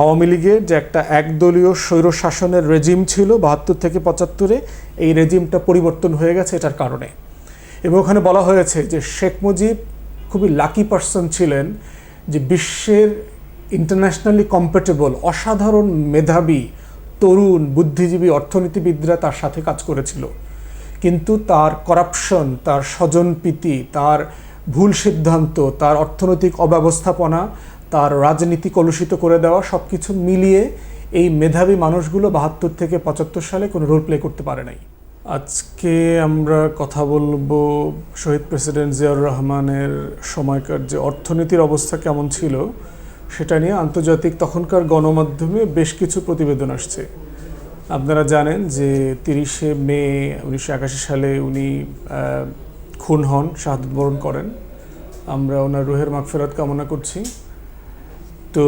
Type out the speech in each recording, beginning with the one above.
আওয়ামী লীগের যে একটা একদলীয় স্বৈর শাসনের রেজিম ছিল, বাহাত্তর থেকে পঁচাত্তরে, এই রেজিমটা পরিবর্তন হয়ে গেছে এটার কারণে। এবং ওখানে বলা হয়েছে যে শেখ মুজিব খুবই লাকি পার্সন ছিলেন যে বিশ্বের ইন্টারন্যাশনালি কম্পেটেবল অসাধারণ মেধাবী, তরুণ, বুদ্ধিজীবী অর্থনীতিবিদরা তার সাথে কাজ করেছিল। কিন্তু তার করাপশন তার স্বজনপ্রীতি, তার ভুল সিদ্ধান্ত, তার অর্থনৈতিক অব্যবস্থাপনা তার রাজনীতি কলুষিত করে দেওয়া সব কিছু মিলিয়ে এই মেধাবী মানুষগুলো বাহাত্তর থেকে পঁচাত্তর সালে কোনো রোল প্লে করতে পারে নাই। আজকে আমরা কথা বলব শহীদ প্রেসিডেন্ট জিয়াউর রহমানের সময়কার যে অর্থনীতির অবস্থা কেমন ছিল, সেটা নিয়ে আন্তর্জাতিক তখনকার গণমাধ্যমে বেশ কিছু প্রতিবেদন আসছে। আপনারা জানেন যে তিরিশে মে উনিশশো একাশি সালে উনি খুন হন, শাহাদত বরণ করেন। আমরা ওনার রুহের মাগফেরাত কামনা করছি। তো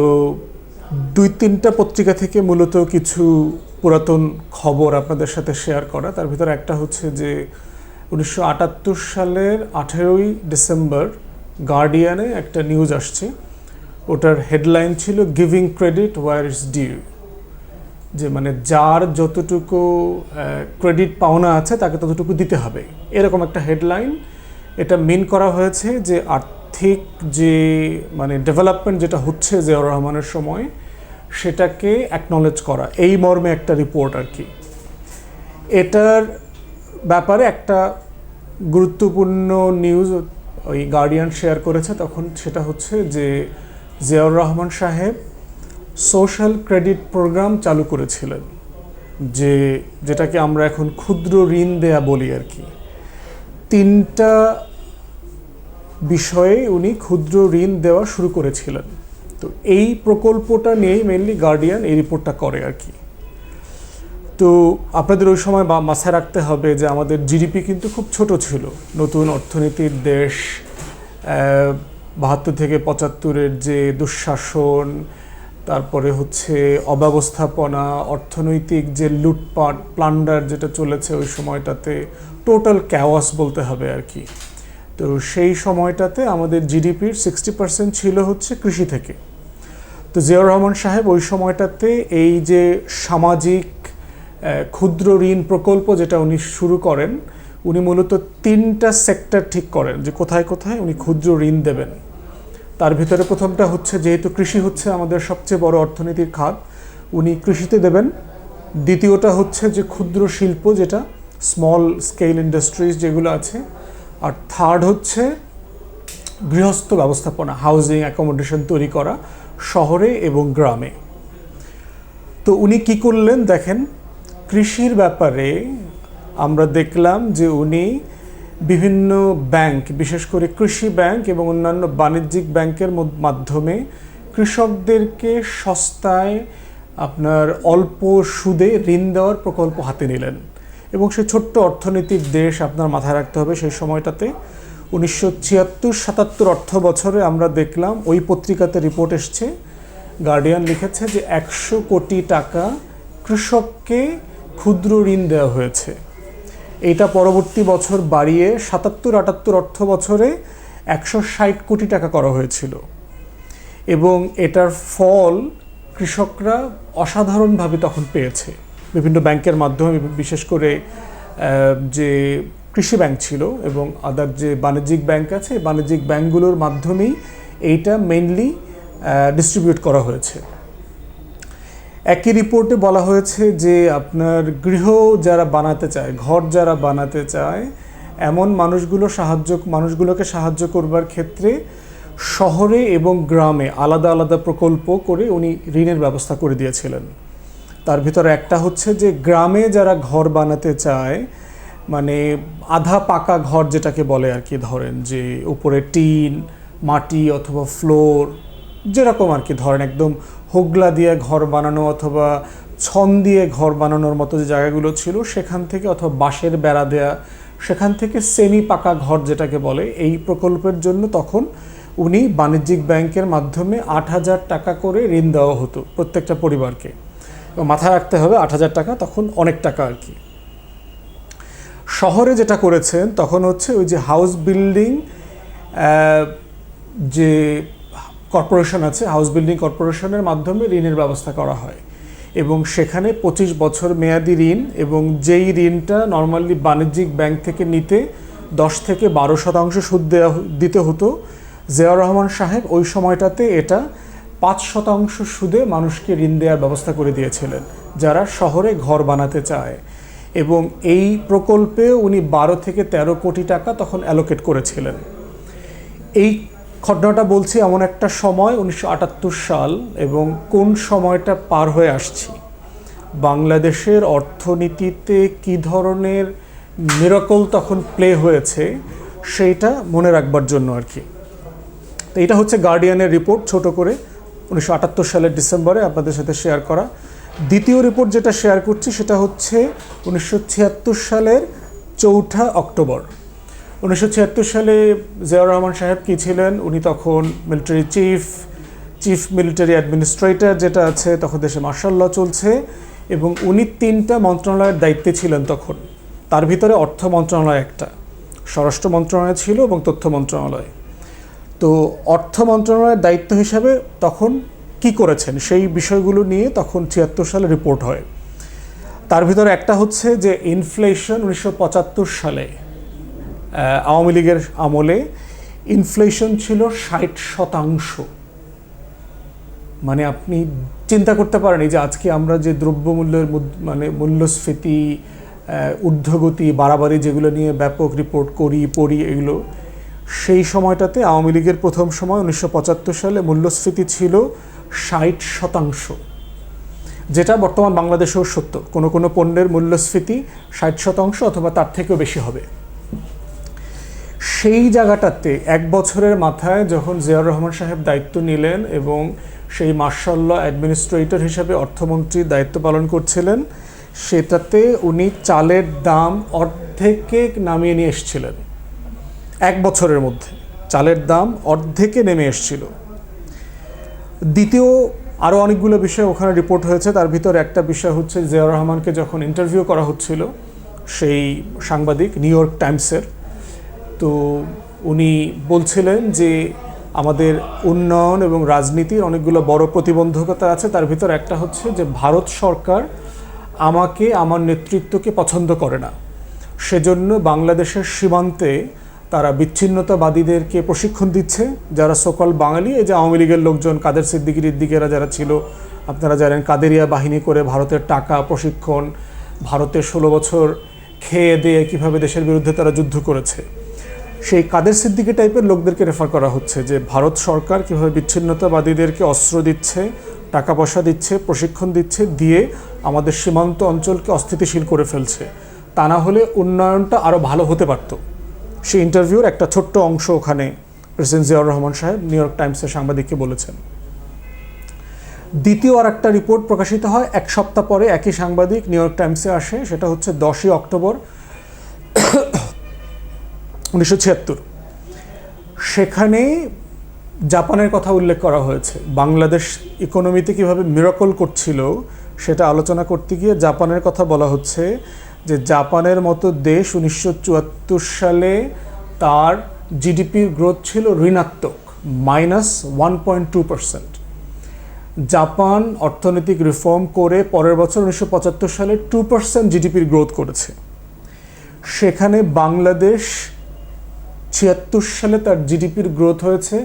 দুই তিনটা পত্রিকা থেকে মূলত কিছু পুরাতন খবর আপনাদের সাথে শেয়ার করা। তার ভিতরে একটা হচ্ছে যে উনিশশো আটাত্তর সালের আঠেরোই ডিসেম্বর গার্ডিয়ানে একটা নিউজ আসছে। ওটার হেডলাইন ছিল giving credit where is due. যে মানে যার যতটুকু ক্রেডিট পাওনা আছে তাকে ততটুকু দিতে হবে। এরকম একটা হেডলাইন। এটা মিন করা হয়েছে যে আর্থিক যে মানে ডেভেলপমেন্ট যেটা হচ্ছে জিয়াউর রহমানের সময়, সেটাকে অ্যাকনলেজ করা। এই মর্মে একটা রিপোর্ট আর কি। এটার ব্যাপারে একটা গুরুত্বপূর্ণ নিউজ ওই গার্ডিয়ান শেয়ার করেছে তখন সেটা হচ্ছে যে, জিয়াউর রহমান সাহেব সোশ্যাল ক্রেডিট প্রোগ্রাম চালু করেছিলেন, যে, যেটাকে আমরা এখন ক্ষুদ্র ঋণ দেয়া বলি আর কি। তিনটা বিষয়ে উনি ক্ষুদ্র ঋণ দেওয়া শুরু করেছিলেন। তো এই প্রকল্পটা নিয়েই মেনলি গার্ডিয়ান এই রিপোর্টটা করে আর কি। তো আপনাদের ওই সময় বা মাথায় রাখতে হবে যে আমাদের জিডিপি কিন্তু খুব ছোট ছিল। নতুন অর্থনীতির দেশ বাহাত্তর থেকে পঁচাত্তরের যে দুঃশাসন, তারপরে হচ্ছে অব্যবস্থাপনা, অর্থনৈতিক যে লুটপাট প্লান্ডার যেটা চলেছে ওই সময়টাতে টোটাল ক্যাওয়াস বলতে হবে আর কি। তো সেই সময়টাতে আমাদের জিডিপির সিক্সটি পার্সেন্ট ছিল হচ্ছে কৃষি থেকে। তো জিয়াউর রহমান সাহেব ওই সময়টাতে এই যে সামাজিক ক্ষুদ্র ঋণ প্রকল্প যেটা উনি শুরু করেন, উনি মূলত তিনটা সেক্টর ঠিক করেন যে কোথায় কোথায় উনি ক্ষুদ্র ঋণ দেবেন। তার ভিতরে প্রথমটা হচ্ছে যেহেতু কৃষি হচ্ছে আমাদের সবচেয়ে বড় অর্থনীতির খাত, উনি কৃষিতে দেবেন। দ্বিতীয়টা হচ্ছে যে ক্ষুদ্র শিল্প যেটা স্মল স্কেল ইন্ডাস্ট্রিজ যেগুলো আছে আর থার্ড হচ্ছে গৃহস্থ ব্যবস্থাপনা হাউজিং অ্যাকোমোডেশন তৈরি করা শহরে এবং গ্রামে। তো উনি কি করলেন দেখেন, কৃষির ব্যাপারে আমরা দেখলাম যে উনি বিভিন্ন ব্যাংক, বিশেষ করে কৃষি ব্যাংক এবং অন্যান্য বাণিজ্যিক ব্যাংকের মাধ্যমে কৃষকদেরকে সস্তায় আপনার অল্প সুদে ঋণ দেওয়ার প্রকল্প হাতে নিলেন। এবং সে ছোট্ট অর্থনৈতিক দেশ আপনার মাথায় রাখতে হবে সেই সময়টাতে। উনিশশো ছিয়াত্তর সাতাত্তর অর্থ বছরে আমরা দেখলাম ওই পত্রিকাতে রিপোর্ট এসছে। গার্ডিয়ান লিখেছে যে একশো কোটি টাকা কৃষককে ক্ষুদ্র ঋণ দেওয়া হয়েছে। এটা পরবর্তী বছর বাড়িয়ে সাতাত্তর আটাত্তর অর্থ বছরে একশো ষাট কোটি টাকা করা হয়েছিল। এবং এটার ফল কৃষকরা অসাধারণভাবে তখন পেয়েছে। বিভিন্ন ব্যাংকের মাধ্যমে বিশেষ করে যে কৃষি ব্যাংক ছিল এবং আদার যে বাণিজ্যিক ব্যাংক আছে বাণিজ্যিক ব্যাংকগুলোর মাধ্যমেই এইটা মেইনলি ডিস্ট্রিবিউট করা হয়েছে। একই রিপোর্টে বলা হয়েছে যে আপনার গৃহ যারা বানাতে চায়, ঘর যারা বানাতে চায়, এমন মানুষগুলো সাহায্য, মানুষগুলোকে সাহায্য করবার ক্ষেত্রে শহরে এবং গ্রামে আলাদা আলাদা প্রকল্প করে উনি ঋণের ব্যবস্থা করে দিয়েছিলেন। তার ভিতরে একটা হচ্ছে যে গ্রামে যারা ঘর বানাতে চায় মানে আধা পাকা ঘর যেটাকে বলে আর কি ধরেন যে উপরে টিন, মাটি অথবা ফ্লোর, যেরকম আর কি ধরেন একদম হোগলা দিয়ে ঘর বানানো অথবা ছন দিয়ে ঘর বানানোর মতো যে জায়গাগুলো ছিল সেখান থেকে অথবা বাঁশের বেড়া দেয়া, সেখান থেকে সেমি পাকা ঘর যেটাকে বলে, এই প্রকল্পের জন্য তখন উনি বাণিজ্যিক ব্যাংকের মাধ্যমে আট হাজার টাকা করে ঋণ দেওয়া হতো প্রত্যেকটা পরিবারকে। মাথায় রাখতে হবে আট হাজার টাকা, তখন অনেক টাকা আর কি। শহরে যেটা করেছেন, তখন হচ্ছে ওই যে হাউস বিল্ডিং যে কর্পোরেশন আছে হাউস বিল্ডিং কর্পোরেশনের মাধ্যমে ঋণের ব্যবস্থা করা হয়। এবং সেখানে পঁচিশ বছর মেয়াদি ঋণ এবং যেই ঋণটা নর্মালি বাণিজ্যিক ব্যাংক থেকে নিতে দশ থেকে বারো শতাংশ সুদ দেওয়া দিতে হতো, জিয়াউর রহমান সাহেব ওই সময়টাতে এটা পাঁচ শতাংশ সুদে মানুষকে ঋণ দেওয়ার ব্যবস্থা করে দিয়েছিলেন, যারা শহরে ঘর বানাতে চায়। এবং এই প্রকল্পে উনি বারো থেকে ১৩ কোটি টাকা তখন অ্যালোকেট করেছিলেন। এই ঘটনাটা বলছি এমন একটা সময়, উনিশশো আটাত্তর সাল, এবং কোন সময়টা পার হয়ে আসছি। বাংলাদেশের অর্থনীতিতে কি ধরনের মিরাকল তখন প্লে হয়েছে, সেইটা মনে রাখবার জন্য আর কি। তো এটা হচ্ছে গার্ডিয়ানের রিপোর্ট ছোট করে। উনিশশো আটাত্তর সালের ডিসেম্বরে আপনাদের সাথে শেয়ার করা। দ্বিতীয় রিপোর্ট যেটা শেয়ার করছি সেটা হচ্ছে উনিশশো ছিয়াত্তর সালের চৌঠা অক্টোবর। উনিশশো ছিয়াত্তর সালে জিয়াউর রহমান সাহেব কী ছিলেন? উনি তখন military chief chief military administrator যেটা আছে, তখন দেশে মার্শাল চলছে এবং উনি তিনটা মন্ত্রণালয়ের দায়িত্বে ছিলেন তখন। তার ভিতরে অর্থ মন্ত্রণালয় একটা। স্বরাষ্ট্র মন্ত্রণালয় ছিল এবং তথ্য মন্ত্রণালয়। তো অর্থ মন্ত্রণালয়ের দায়িত্ব হিসাবে তখন কি করেছেন? সেই বিষয়গুলো নিয়ে তখন ছিয়াত্তর সালে রিপোর্ট হয়। তার ভিতরে একটা হচ্ছে যে ইনফ্লেশন উনিশশো পঁচাত্তর সালে আওয়ামী লীগের আমলে ইনফ্লেশন ছিল ষাট শতাংশ। মানে আপনি চিন্তা করতে পারেন যে আজকে আমরা যে দ্রব্যমূল্যের মানে মূল্যস্ফীতি ঊর্ধ্বগতি, বাড়াবাড়ি যেগুলো নিয়ে ব্যাপক রিপোর্ট করি, পড়ি, এগুলো সেই সময়টাতে আওয়ামী লীগের প্রথম সময় উনিশশো পঁচাত্তর সালে মূল্যস্ফীতি ছিল ষাট শতাংশ, যেটা বর্তমান বাংলাদেশেও সত্য। কোনো কোনো পণ্যের মূল্যস্ফীতি ষাট শতাংশ অথবা তার থেকেও বেশি হবে। সেই জায়গাটাতে এক বছরের মাথায় যখন জিয়াউর রহমান সাহেব দায়িত্ব নিলেন এবং সেই মার্শাল্ল অ্যাডমিনিস্ট্রেটর হিসেবে অর্থমন্ত্রীর দায়িত্ব পালন করছিলেন, সেটাতে উনি চালের দাম অর্ধেকে নামিয়ে নিয়ে এসেছিলেন। এক বছরের মধ্যে। চালের দাম অর্ধেকে নেমে এসেছিল। দ্বিতীয় আরও অনেকগুলো বিষয় ওখানে রিপোর্ট হয়েছে। তার ভিতরে একটা বিষয় হচ্ছে, জিয়াউর রহমানকে যখন ইন্টারভিউ করা হচ্ছিল, সেই সাংবাদিক নিউ ইয়র্ক টাইমসের তো উনি বলছিলেন যে আমাদের উন্নয়ন এবং রাজনীতির অনেকগুলো বড় প্রতিবন্ধকতা আছে। তার ভিতর একটা হচ্ছে যে, ভারত সরকার আমাকে, আমার নেতৃত্বকে পছন্দ করে না। সেজন্য বাংলাদেশের সীমান্তে তারা বিচ্ছিন্নতাবাদীদেরকে প্রশিক্ষণ দিচ্ছে, যারা সকল বাঙালি, এই যে আওয়ামী লীগের লোকজন, কাদের সিদ্দিকির ইদ্দিকেরা যারা ছিল, আপনারা জানেন কাদেরিয়া বাহিনী করে ভারতের টাকা প্রশিক্ষণ ভারতের ষোলো বছর খেয়ে দিয়ে কীভাবে দেশের বিরুদ্ধে তারা যুদ্ধ করেছে। সেই কাদের সিদ্দিকি টাইপের লোকদেরকে রেফার করা হচ্ছে যে ভারত সরকার কীভাবে বিচ্ছিন্নতাবাদীদেরকে অস্ত্র দিচ্ছে টাকা পয়সা দিচ্ছে, প্রশিক্ষণ দিচ্ছে, দিয়ে আমাদের সীমান্ত অঞ্চলকে অস্থিতিশীল করে ফেলছে। তা না হলে উন্নয়নটা আরও ভালো হতে পারত। সেই ইন্টারভিউর একটা ছোট্ট অংশ ওখানে প্রেসিডেন্ট জিয়াউর রহমান সাহেব নিউ ইয়র্ক টাইমসের সাংবাদিককে বলেছেন। দ্বিতীয় আর একটা রিপোর্ট প্রকাশিত হয় এক সপ্তাহ পরে একই সাংবাদিক নিউ ইয়র্ক টাইমসে আসে, সেটা হচ্ছে দশই অক্টোবর উনিশশো ছিয়াত্তর। সেখানে জাপানের কথা উল্লেখ করা হয়েছে। বাংলাদেশ ইকোনমিতে কীভাবে মিরাকল করছিল, সেটা আলোচনা করতে গিয়ে জাপানের কথা বলা হচ্ছে যে জাপানের মতো দেশ উনিশশো চুয়াত্তর সালে তার জিডিপির গ্রোথ ছিল ঋণাত্মক, minus one point two percent. Japan অর্থনৈতিক রিফর্ম করে পরের বছর উনিশশো পঁচাত্তর সালে টু পার্সেন্ট জিডিপির গ্রোথ করেছে। সেখানে বাংলাদেশ ছিয়াত্তর সালে তার জিডিপির গ্রোথ হয়েছে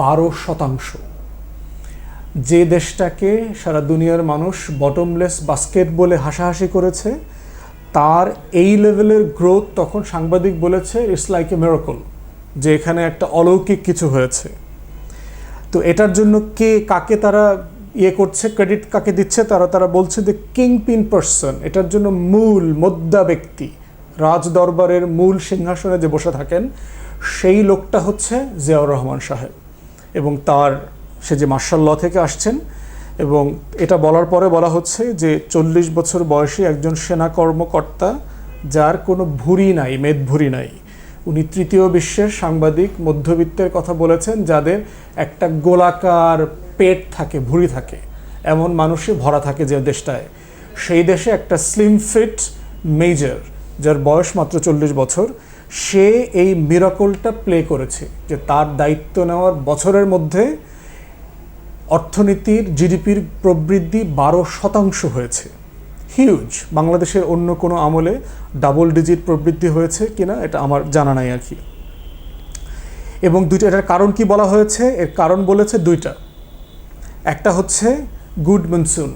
বারো শতাংশ। যে দেশটাকে সারা দুনিয়ার মানুষ বটমলেস বাস্কেট বলে হাসাহাসি করেছে তার এই লেভেলের গ্রোথ তখন সাংবাদিক বলেছে ইটস লাইক এ মেরকল যে এখানে একটা অলৌকিক কিছু হয়েছে। তো এটার জন্য কে, কাকে তারা ইয়ে করছে ক্রেডিট কাকে দিচ্ছে, তারা তারা বলছে যে কিং পিন পার্সন এটার জন্য মূল, মোদ্দা ব্যক্তি রাজ দরবারের মূল সিংহাসনে যে বসে থাকেন, সেই লোকটা হচ্ছে জিয়াউর রহমান সাহেব। এবং তার, সে যে মার্শাল ল থেকে আসছেন এবং এটা বলার পরে বলা হচ্ছে যে চল্লিশ বছর বয়সী একজন সেনা কর্মকর্তা যার কোনো ভুরি নাই মেদভুরি নাই। উনি তৃতীয় বিশ্বের সাংবাদিক, মধ্যবিত্তের কথা বলেছেন যাদের একটা গোলাকার পেট থাকে, ভুঁড়ি থাকে, এমন মানুষই ভরা থাকে যে দেশটায়। সেই দেশে একটা স্লিম ফিট মেজর যার বয়স মাত্র চল্লিশ বছর, সে এই মিরাকলটা প্লে করেছে যে তার দায়িত্ব নেওয়ার বছরের মধ্যে অর্থনীতির জিডিপির প্রবৃদ্ধি বারো শতাংশ হয়েছে। হিউজ বাংলাদেশের অন্য কোনো আমলে ডাবল ডিজিট প্রবৃদ্ধি হয়েছে কিনা এটা আমার জানা নাই আর কি। এবং দুইটা, এটার কারণ কি বলা হয়েছে? এর কারণ বলেছে দুইটা। একটা হচ্ছে গুড মনসুন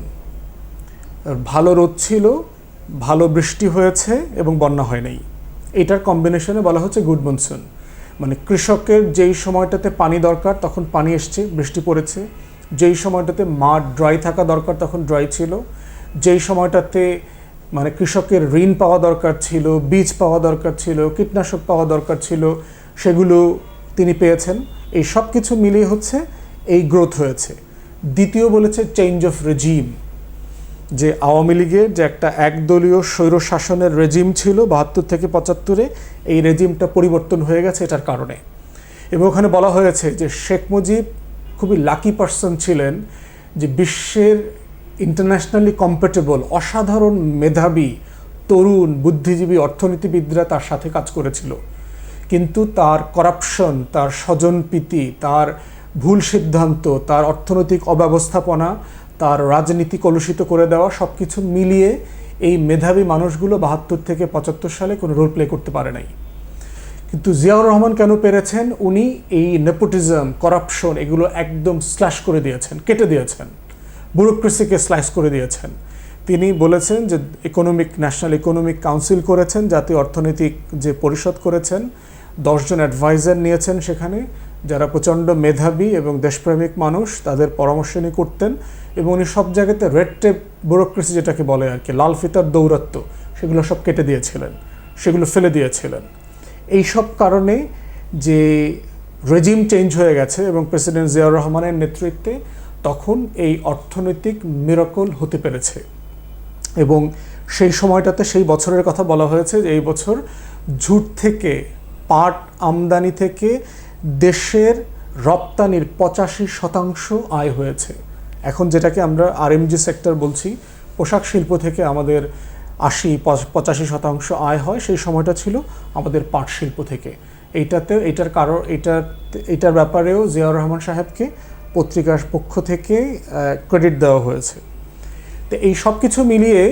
ভালো রোদ ছিল, ভালো বৃষ্টি হয়েছে এবং বন্যা হয় নাই। এটার কম্বিনেশনে বলা হচ্ছে গুড মনসুন মানে কৃষকের যেই সময়টাতে পানি দরকার, তখন পানি এসছে, বৃষ্টি পড়েছে। যেই সময়টাতে মাঠ ড্রাই থাকা দরকার তখন ড্রাই ছিল, যেই সময়টাতে মানে কৃষকের ঋণ পাওয়া দরকার ছিল, বীজ পাওয়া দরকার ছিল, কীটনাশক পাওয়া দরকার ছিল, সেগুলো তিনি পেয়েছেন। এই সব কিছু মিলিয়ে হচ্ছে এই গ্রোথ হয়েছে। দ্বিতীয় বলেছে চেঞ্জ অফ রেজিম যে আওয়ামী লীগের যে একটা একদলীয় স্বৈর শাসনের রেজিম ছিল বাহাত্তর থেকে পঁচাত্তরে, এই রেজিমটা পরিবর্তন হয়ে গেছে এটার কারণে। এবং ওখানে বলা হয়েছে যে শেখ মুজিব খুবই লাকি পার্সন ছিলেন যে বিশ্বের ইন্টারন্যাশনালি কম্পেটেবল অসাধারণ মেধাবী, তরুণ, বুদ্ধিজীবী অর্থনীতিবিদরা তার সাথে কাজ করেছিল। কিন্তু তার করাপশন তার স্বজনপ্রীতি, তার ভুল সিদ্ধান্ত, তার অর্থনৈতিক অব্যবস্থাপনা, তার রাজনীতি কলুষিত করে দেওয়া সব কিছু মিলিয়ে এই মেধাবী মানুষগুলো বাহাত্তর থেকে পঁচাত্তর সালে কোনো রোল প্লে করতে পারে নাই। কিন্তু জিয়াউর রহমান কেন পেরেছেন? উনি এই নেপোটিজম করাপশন এগুলো একদম স্ল্যাশ করে দিয়েছেন, কেটে দিয়েছেন। ব্যুরোক্রেসিকে স্লাইস করে দিয়েছেন। তিনি বলেছেন যে ইকোনমিক ন্যাশনাল ইকোনমিক কাউন্সিল করেছেন, জাতীয় অর্থনৈতিক যে পরিষদ করেছেন, দশজন অ্যাডভাইজার নিয়েছেন সেখানে, যারা প্রচণ্ড মেধাবী এবং দেশপ্রেমিক মানুষ, তাদের পরামর্শ নিয়ে করতেন এবং উনি সব জায়গাতে রেড টেপ ব্যুরোক্রেসি যেটাকে বলে আর কি, লাল ফিতার দৌরাত্ম সেগুলো সব কেটে দিয়েছিলেন, সেগুলো ফেলে দিয়েছিলেন। এই সব কারণে যে রেজিম চেঞ্জ হয়ে গেছে এবং প্রেসিডেন্ট জিয়াউর রহমানের নেতৃত্বে তখন এই অর্থনৈতিক মিরাকল হতে পেরেছে। এবং সেই সময়টাতে সেই বছরের কথা বলা হয়েছে যে এই বছর ঝুট থেকে, পাট আমদানি থেকে দেশের রপ্তানির পঁচাশি শতাংশ আয় হয়েছে। এখন যেটাকে আমরা আরএমজি সেক্টর বলছি, পোশাক শিল্প থেকে আমাদের আশি পঁচাশি শতাংশ আয় হয়, সেই সময়টা ছিল আমাদের পাট শিল্প থেকে। এইটাতে এটার কারণ এটার এটার ব্যাপারেও জিয়াউর রহমান সাহেবকে পত্রিকার পক্ষ থেকে ক্রেডিট দেওয়া হয়েছে। তো এই সব কিছু মিলিয়ে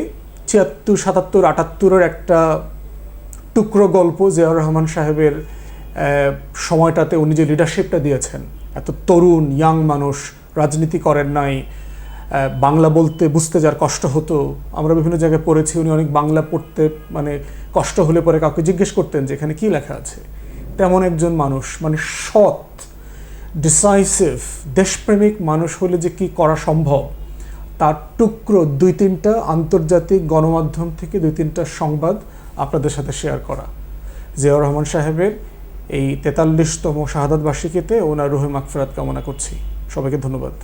ছিয়াত্তর, সাতাত্তর, আটাত্তরের একটা টুকরো গল্প জিয়াউর রহমান সাহেবের সময়টাতে উনি যে লিডারশিপটা দিয়েছেন, এত তরুণ ইয়াং মানুষ, রাজনীতি করেন নাই বাংলা বলতে বুঝতে যার কষ্ট হতো, আমরা বিভিন্ন জায়গায় পড়েছি, উনি অনেক বাংলা পড়তে মানে কষ্ট হলে পরে কাউকে জিজ্ঞেস করতেন যে এখানে কী লেখা আছে। তেমন একজন মানুষ মানে সৎ ডিসাইসিভ দেশপ্রেমিক মানুষ হলে যে কি করা সম্ভব, তার টুকরো দুই তিনটা আন্তর্জাতিক গণমাধ্যম থেকে দুই তিনটা সংবাদ আপনাদের সাথে শেয়ার করা। জিয়াউর রহমান সাহেবের এই তেতাল্লিশতম শাহাদাত বার্ষিকীতে ওনার রুহে মাকফেরাত কামনা করছি। সবাইকে ধন্যবাদ।